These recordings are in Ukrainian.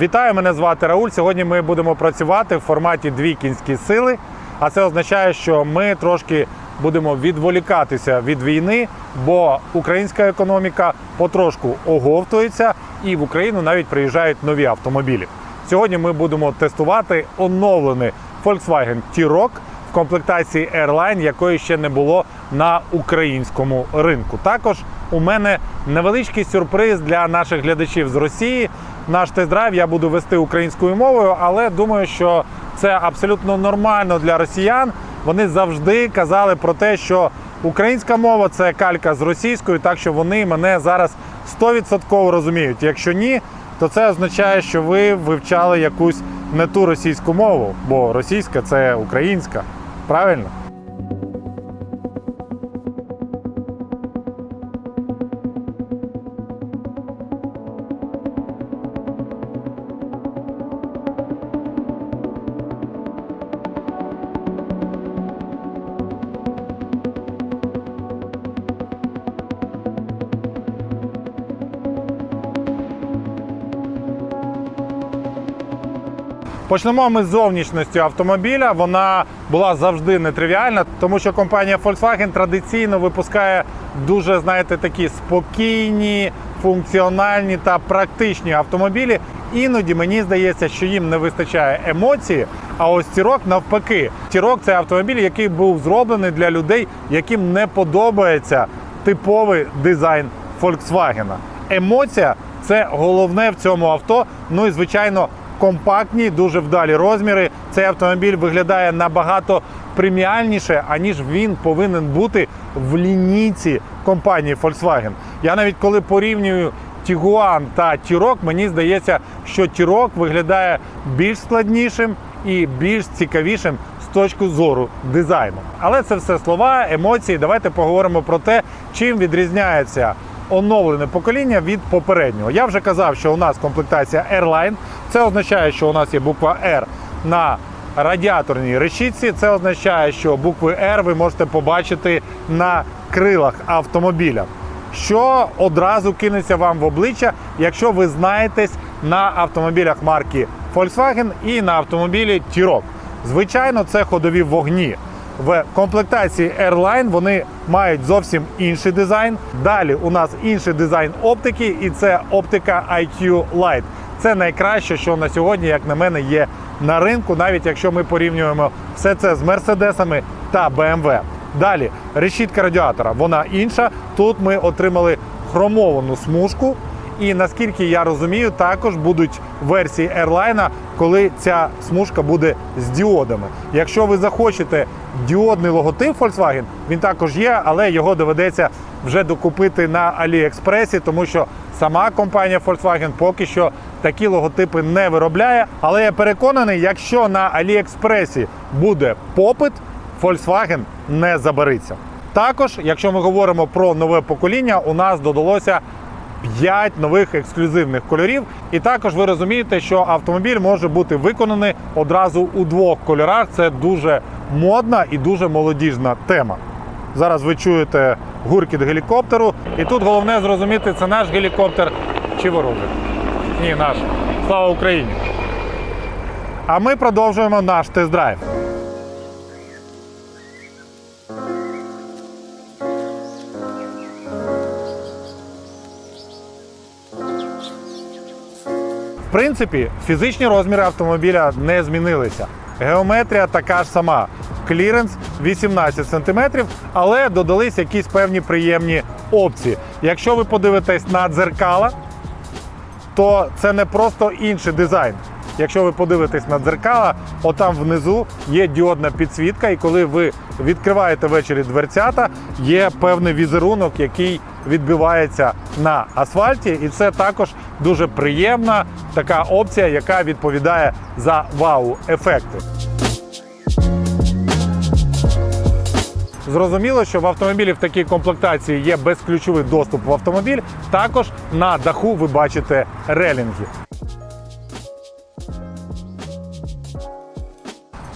Вітаю, мене звати Рауль. Сьогодні ми будемо працювати в форматі дві кінські сили. А це означає, що ми трошки будемо відволікатися від війни, бо українська економіка потрошку оговтується, і в Україну навіть приїжджають нові автомобілі. Сьогодні ми будемо тестувати оновлений Volkswagen T-Roc в комплектації Airline, якої ще не було на українському ринку. Також у мене невеличкий сюрприз для наших глядачів з Росії. Наш тест-драйв я буду вести українською мовою, але думаю, що це абсолютно нормально для росіян. Вони завжди казали про те, що українська мова це калька з російською, так що вони мене зараз 100% розуміють. Якщо ні, то це означає, що ви вивчали якусь не ту російську мову, бо російська це українська. Правильно? Почнемо ми з зовнішності автомобіля. Вона була завжди нетривіальна, тому що компанія Volkswagen традиційно випускає дуже, знаєте, такі спокійні, функціональні та практичні автомобілі. Іноді мені здається, що їм не вистачає емоції. А ось Тірок навпаки. Тірок це автомобіль, який був зроблений для людей, яким не подобається типовий дизайн Volkswagen. Емоція це головне в цьому авто. Ну і звичайно, компактні, дуже вдалі розміри. Цей автомобіль виглядає набагато преміальніше, аніж він повинен бути в лінійці компанії Volkswagen. Я навіть коли порівнюю Tiguan та T-Roc, мені здається, що T-Roc виглядає більш складнішим і більш цікавішим з точки зору дизайну. Але це все слова, емоції. Давайте поговоримо про те, чим відрізняється оновлене покоління від попереднього. Я вже казав, що у нас комплектація Airline. Це означає, що у нас є буква R на радіаторній решітці. Це означає, що букви R ви можете побачити на крилах автомобіля. Що одразу кинеться вам в обличчя, якщо ви знаєтесь на автомобілях марки Volkswagen і на автомобілі T-Roc. Звичайно, це ходові вогні. В комплектації Airline вони мають зовсім інший дизайн. Далі у нас інший дизайн оптики, і це оптика IQ Light. Це найкраще, що на сьогодні, як на мене, є на ринку, навіть якщо ми порівнюємо все це з мерседесами та BMW. Далі решітка радіатора, вона інша. Тут ми отримали хромовану смужку. І наскільки я розумію, також будуть версії Airline, коли ця смужка буде з діодами. Якщо ви захочете діодний логотип Volkswagen, він також є, але його доведеться вже докупити на AliExpress, тому що сама компанія Volkswagen поки що такі логотипи не виробляє. Але я переконаний, якщо на AliExpress буде попит, Volkswagen не забариться. Також, якщо ми говоримо про нове покоління, у нас додалося 5 нових ексклюзивних кольорів. І також ви розумієте, що автомобіль може бути виконаний одразу у двох кольорах. Це дуже модна і дуже молодіжна тема. Зараз ви чуєте гуркіт гелікоптеру, і тут головне зрозуміти, це наш гелікоптер чи ворожий. Ні, наш. Слава Україні! А ми продовжуємо наш тест-драйв. Принципі, фізичні розміри автомобіля не змінилися. Геометрія така ж сама. Кліренс 18 см, але додались якісь певні приємні опції. Якщо ви подивитесь на дзеркала, то це не просто інший дизайн. Якщо ви подивитесь на дзеркала, отам внизу є діодна підсвітка, і коли ви відкриваєте ввечері дверцята, є певний візерунок, який відбивається на асфальті, і це також дуже приємна така опція, яка відповідає за вау-ефекти. Зрозуміло, що в автомобілі в такій комплектації є безключовий доступ в автомобіль. Також на даху ви бачите релінги.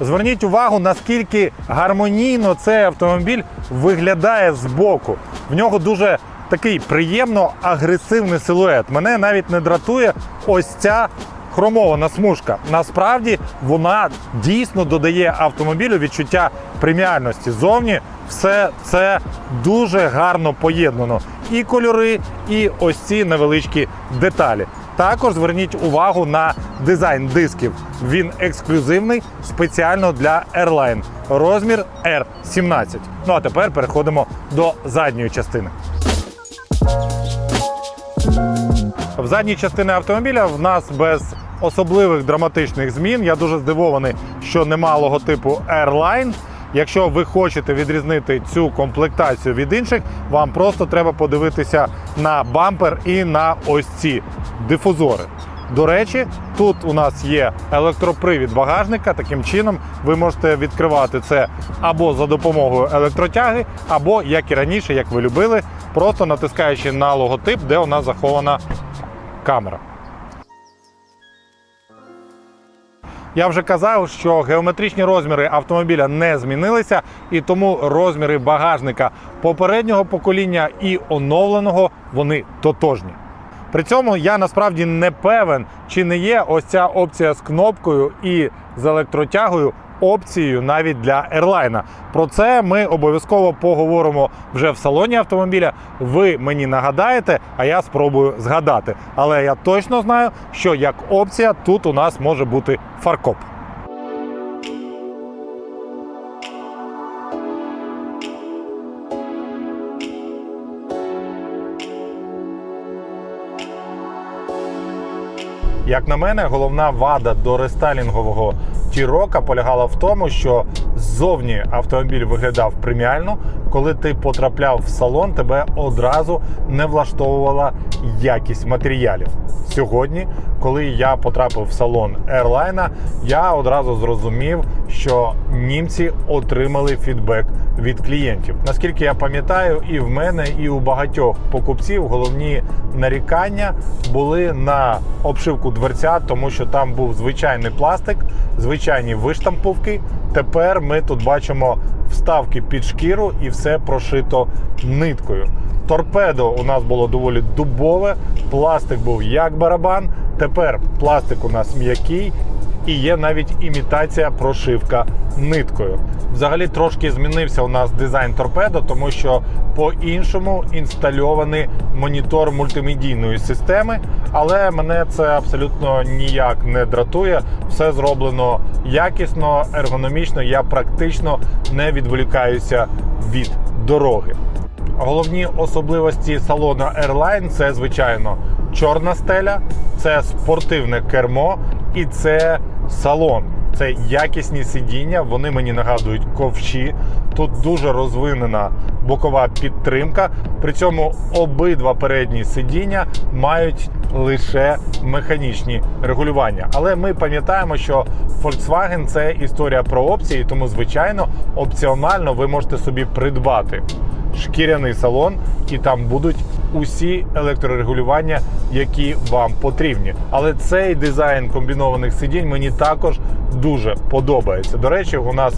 Зверніть увагу, наскільки гармонійно цей автомобіль виглядає збоку. В нього дуже такий приємно агресивний силует. Мене навіть не дратує ось ця хромована смужка. Насправді вона дійсно додає автомобілю відчуття преміальності. Зовні все це дуже гарно поєднано. І кольори, і ось ці невеличкі деталі. Також зверніть увагу на дизайн дисків. Він ексклюзивний спеціально для Airline. Розмір R17. Ну а тепер переходимо до задньої частини. В задній частині автомобіля в нас без особливих драматичних змін. Я дуже здивований, що нема логотипу Airline. Якщо ви хочете відрізнити цю комплектацію від інших, вам просто треба подивитися на бампер і на ось ці дифузори. До речі, тут у нас є електропривід багажника. Таким чином ви можете відкривати це або за допомогою електротяги, або як і раніше, як ви любили, просто натискаючи на логотип, де у нас захована камера. Я вже казав, що геометричні розміри автомобіля не змінилися, і тому розміри багажника попереднього покоління і оновленого вони тотожні. При цьому я насправді не певен, чи не є ось ця опція з кнопкою і з електротягою опцією навіть для Airline. Про це ми обов'язково поговоримо вже в салоні автомобіля. Ви мені нагадаєте, а я спробую згадати. Але я точно знаю, що як опція тут у нас може бути фаркоп. Як на мене, головна вада до рестайлінгового Тірока полягала в тому, що ззовні автомобіль виглядав преміально. Коли ти потрапляв в салон, тебе одразу не влаштовувала якість матеріалів. Сьогодні, коли я потрапив в салон Airline, я одразу зрозумів, що німці отримали фідбек від клієнтів. Наскільки я пам'ятаю, і в мене, і у багатьох покупців головні нарікання були на обшивку дверця, тому що там був звичайний пластик, звичайні виштамповки. Тепер ми тут бачимо вставки під шкіру і все прошито ниткою. Торпедо у нас було доволі дубове, пластик був як барабан. Тепер пластик у нас м'який і є навіть імітація прошивка ниткою. Взагалі трошки змінився у нас дизайн торпедо, тому що по-іншому інстальований монітор мультимедійної системи. Але мене це абсолютно ніяк не дратує. Все зроблено якісно, ергономічно. Я практично не відволікаюся від дороги. Головні особливості салону Airline – це звичайно чорна стеля, це спортивне кермо і це салон. Це якісні сидіння, вони мені нагадують ковші. Тут дуже розвинена бокова підтримка. При цьому обидва передні сидіння мають лише механічні регулювання. Але ми пам'ятаємо, що Volkswagen це історія про опції, тому звичайно опціонально ви можете собі придбати шкіряний салон, і там будуть усі електрорегулювання, які вам потрібні. Але цей дизайн комбінованих сидінь мені також дуже подобається. До речі, у нас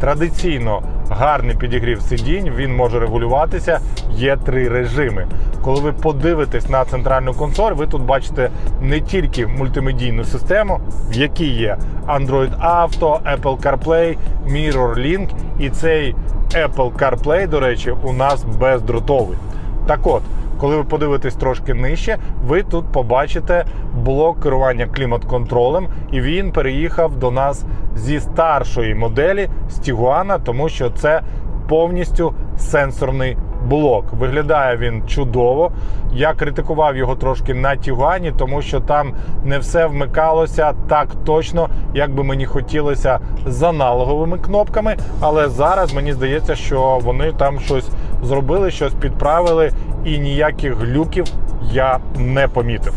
традиційно гарний підігрів сидінь, він може регулюватися. Є три режими. Коли ви подивитесь на центральну консоль, ви тут бачите не тільки мультимедійну систему, в якій є Android Auto, Apple CarPlay, MirrorLink і цей Apple CarPlay, до речі, у нас бездротовий. Так от, коли ви подивитесь трошки нижче, ви тут побачите блок керування клімат-контролем, і він переїхав до нас зі старшої моделі з Тігуана, тому що це повністю сенсорний блок. Виглядає він чудово. Я критикував його трошки на Тігуані, тому що там не все вмикалося так точно, як би мені хотілося з аналоговими кнопками. Але зараз мені здається, що вони там щось зробили, щось підправили, і ніяких глюків я не помітив.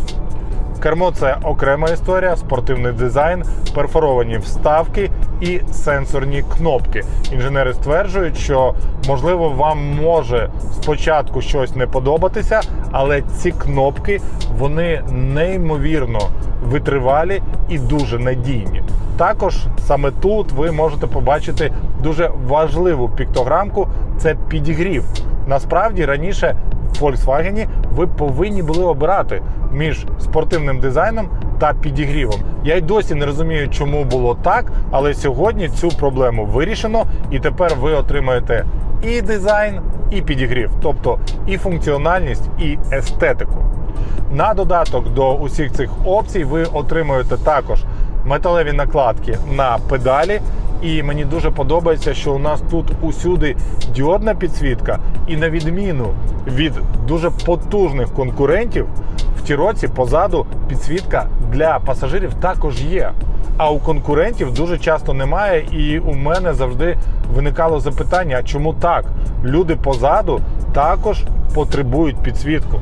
Кермо це окрема історія, спортивний дизайн, перфоровані вставки і сенсорні кнопки. Інженери стверджують, що можливо вам може спочатку щось не подобатися, але ці кнопки вони неймовірно витривалі і дуже надійні. Також саме тут ви можете побачити дуже важливу піктограмку це підігрів. Насправді раніше Volkswagen ви повинні були обирати між спортивним дизайном та підігрівом. Я й досі не розумію, чому було так, але сьогодні цю проблему вирішено, і тепер ви отримаєте і дизайн, і підігрів, тобто і функціональність, і естетику. На додаток до усіх цих опцій ви отримуєте також металеві накладки на педалі. І мені дуже подобається, що у нас тут усюди діодна підсвітка, і на відміну від дуже потужних конкурентів, в тіроці позаду підсвітка для пасажирів також є. А у конкурентів дуже часто немає, і у мене завжди виникало запитання: а чому так? Люди позаду також потребують підсвітку.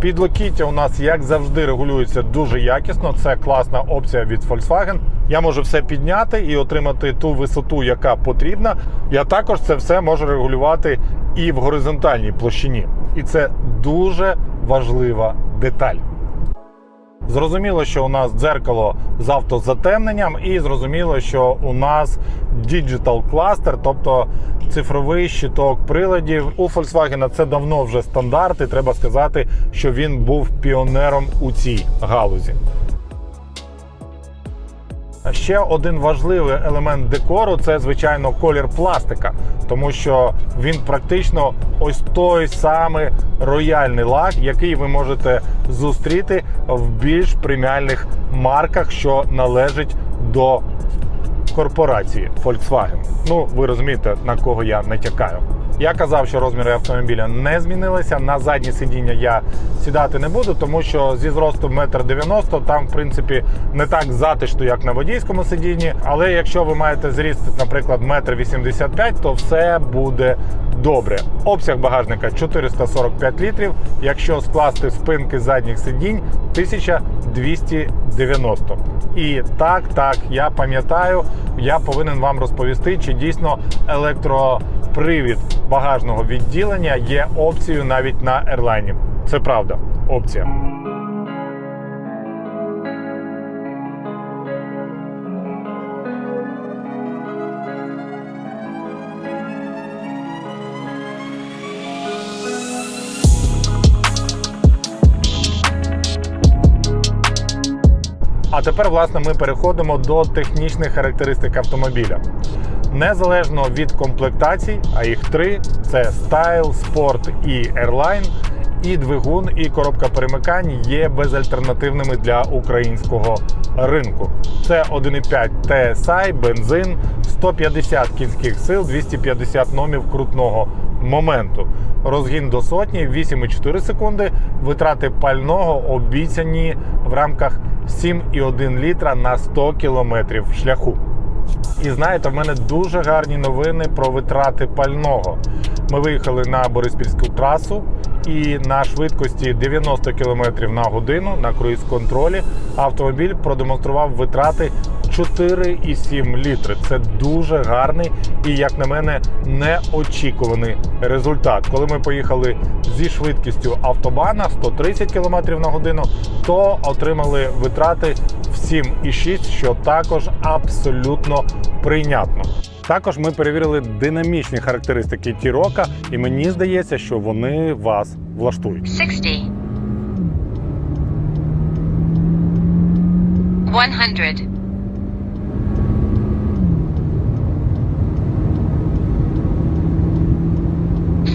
Підлокіття у нас, як завжди, регулюється дуже якісно. Це класна опція від Volkswagen. Я можу все підняти і отримати ту висоту, яка потрібна. Я також це все можу регулювати і в горизонтальній площині. І це дуже важлива деталь. Зрозуміло, що у нас дзеркало з автозатемненням, і зрозуміло, що у нас діджитал кластер, тобто цифровий щиток приладів. У Volkswagen це давно вже стандарт, і треба сказати, що він був піонером у цій галузі. Ще один важливий елемент декору це звичайно колір пластика, тому що він практично ось той самий рояльний лак, який ви можете зустріти в більш преміальних марках, що належить до корпорації Volkswagen. Ну ви розумієте, на кого я натякаю. Я казав, що розміри автомобіля не змінилися. На заднє сидіння я сідати не буду, тому що зі зросту 1,90 м там, в принципі, не так затишно, як на водійському сидінні. Але якщо ви маєте зріст, наприклад, 1,85 м, то все буде добре. Обсяг багажника 445 літрів. Якщо скласти спинки задніх сидінь, 1290. І так, так, я пам'ятаю, я повинен вам розповісти, чи дійсно електропривід багажного відділення є опцією навіть на Airline. Це правда, опція. Тепер, власне, ми переходимо до технічних характеристик автомобіля. Незалежно від комплектацій, а їх три: це Style, Sport і Airline, і двигун, і коробка перемикань є безальтернативними для українського ринку. Це 1,5 TSI, бензин, 150 кінських сил, 250 номів крутного моменту. Розгін до сотні 8,4 секунди. Витрати пального обіцяні в рамках 7,1 літра на 100 кілометрів шляху. І знаєте, в мене дуже гарні новини про витрати пального. Ми виїхали на Бориспільську трасу і на швидкості 90 км на годину на круїз-контролі автомобіль продемонстрував витрати 4,7 літри. Це дуже гарний і, як на мене, неочікуваний результат. Коли ми поїхали зі швидкістю автобана 130 км на годину, то отримали витрати в 7,6, що також абсолютно прийнятно. Також ми перевірили динамічні характеристики Тірока, і мені здається, що вони вас влаштують. 60 100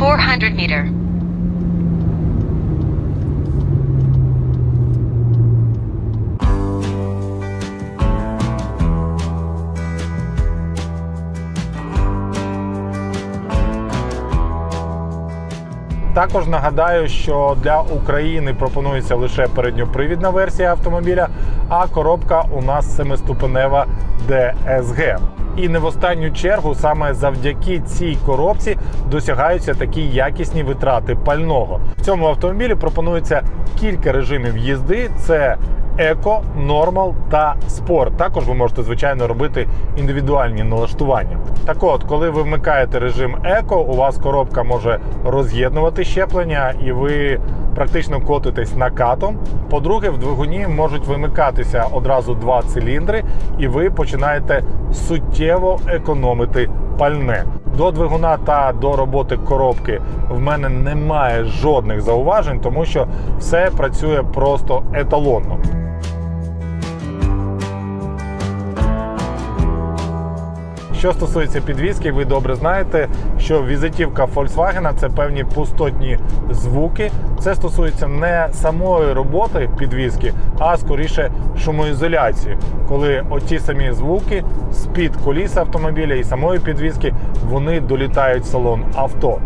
400 meter. Також нагадаю, що для України пропонується лише передньопривідна версія автомобіля, а коробка у нас семиступенева DSG. І не в останню чергу саме завдяки цій коробці досягаються такі якісні витрати пального. В цьому автомобілі пропонується кілька режимів їзди: це еко, нормал та спорт. Також ви можете звичайно робити індивідуальні налаштування. Так от, коли ви вмикаєте режим еко, у вас коробка може роз'єднувати щеплення, і ви практично котитесь накатом. По-друге, в двигуні можуть вимикатися одразу два циліндри, і ви починаєте суттєво економити пальне. До двигуна та до роботи коробки в мене немає жодних зауважень, тому що все працює просто еталонно. Що стосується підвіски, ви добре знаєте, що візитівка Volkswagen – це певні пустотні звуки. Це стосується не самої роботи підвіски, а скоріше шумоізоляції, коли оті самі звуки з-під коліс автомобіля і самої підвіски вони долітають в салон авто.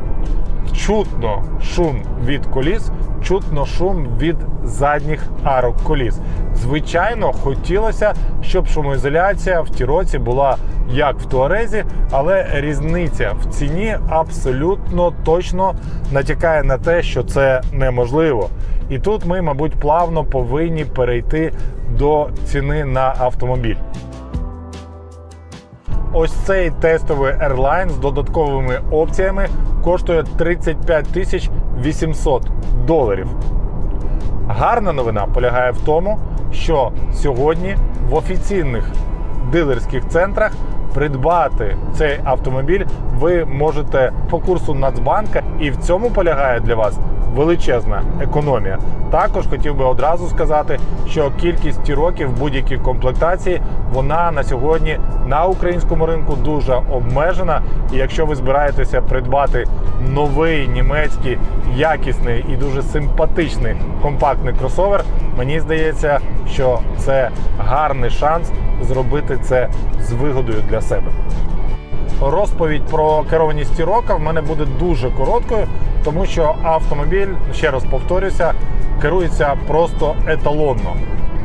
Чутно шум від коліс, чутно шум від задніх арок коліс. Звичайно, хотілося, щоб шумоізоляція в Тіроці була як в Туарезі, але різниця в ціні абсолютно точно натякає на те, що це неможливо. І тут ми, мабуть, плавно повинні перейти до ціни на автомобіль. Ось цей тестовий Airline з додатковими опціями коштує 35 тисяч 800 доларів. Гарна новина полягає в тому, що сьогодні в офіційних дилерських центрах придбати цей автомобіль ви можете по курсу Нацбанка, і в цьому полягає для вас величезна економія. Також хотів би одразу сказати, що кількість тіроків в будь-якій комплектації вона на сьогодні на українському ринку дуже обмежена. І якщо ви збираєтеся придбати новий німецький якісний і дуже симпатичний компактний кросовер, мені здається, що це гарний шанс зробити це з вигодою для себе. Розповідь про керованість Тірока в мене буде дуже короткою, тому що автомобіль, ще раз повторюся, керується просто еталонно.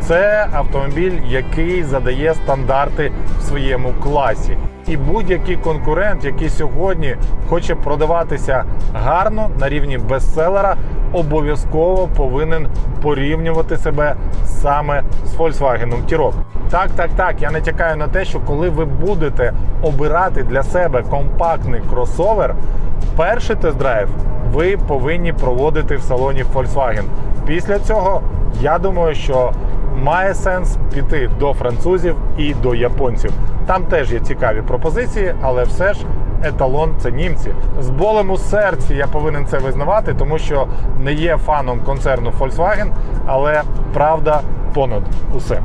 Це автомобіль, який задає стандарти в своєму класі. І будь-який конкурент, який сьогодні хоче продаватися гарно на рівні бестселера, обов'язково повинен порівнювати себе саме з Volkswagen T-Roc. Так, так, так. Я натякаю на те, що коли ви будете обирати для себе компактний кросовер, перший тест-драйв ви повинні проводити в салоні Volkswagen. Після цього я думаю, що має сенс піти до французів і до японців. Там теж є цікаві пропозиції, але все ж еталон це німці. З болем у серці я повинен це визнавати, тому що не є фаном концерну Volkswagen, але правда понад усе.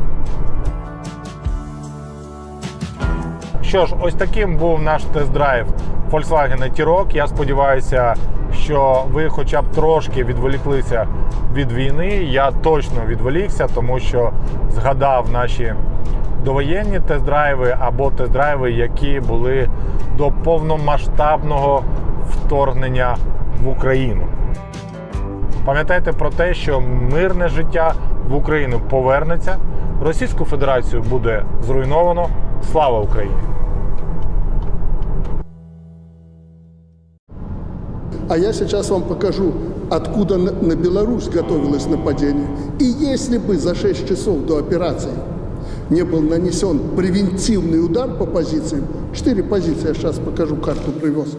Що ж, ось таким був наш тест-драйв Volkswagen T-Roc. Я сподіваюся, що ви хоча б трошки відволіклися від війни. Я точно відволікся, тому що згадав наші довоєнні тест-драйви або тест-драйви, які були до повномасштабного вторгнення в Україну. Пам'ятайте про те, що мирне життя в Україну повернеться, Російську Федерацію буде зруйновано. Слава Україні! А я сейчас вам покажу, откуда на на Беларусь готовилось нападение. И если бы за 6 часов до операции не был нанесен превентивный удар по позициям, 4 позиции, я сейчас покажу, карту привез,